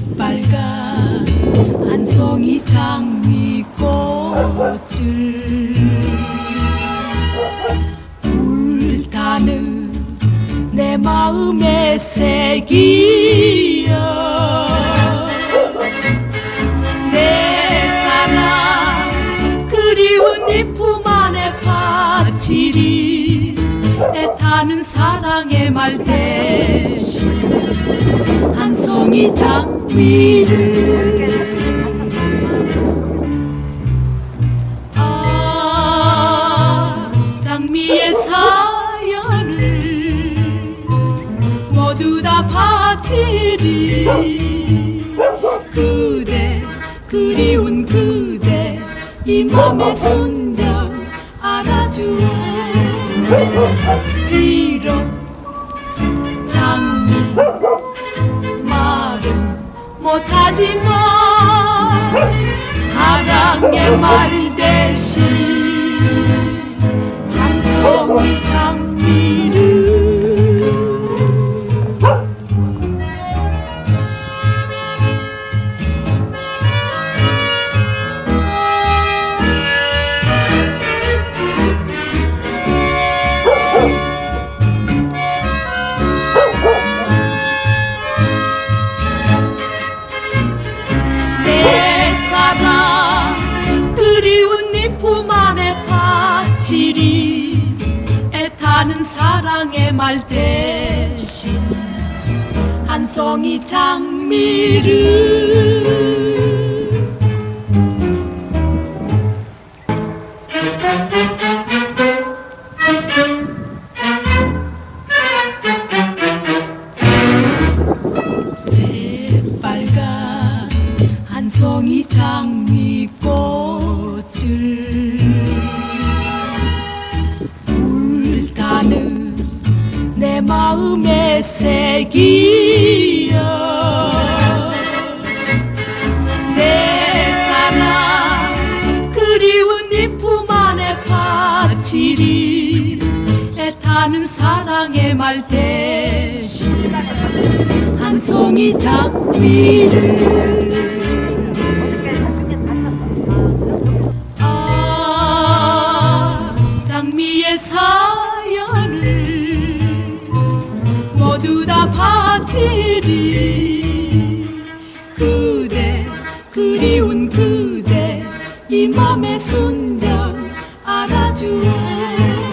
새빨간 한 송이 장미꽃을 불타는 내 마음의 색이 바치리 애타는 사랑의 말 대신 한 송이 장미를 아 장미의 사연을 모두 다 바치리. 그대 그리운 그대 이 맘의 알 아주오 이런 장미 말은 못하지만 사랑의 말 대신 한 송이 장 내 사랑 그리운 이품 안에 바치리. 애타는 사랑의 말 대신 한 송이 장미를 송이 장미꽃을 불타는 내 마음의 색이여 내 사랑 그리운 이품 안에 바치리 애타는 사랑의 말 대신 한 송이 장미를 사연을 모두 다 바치리. 그대 그리운 그대 이 맘의 순정 알아주오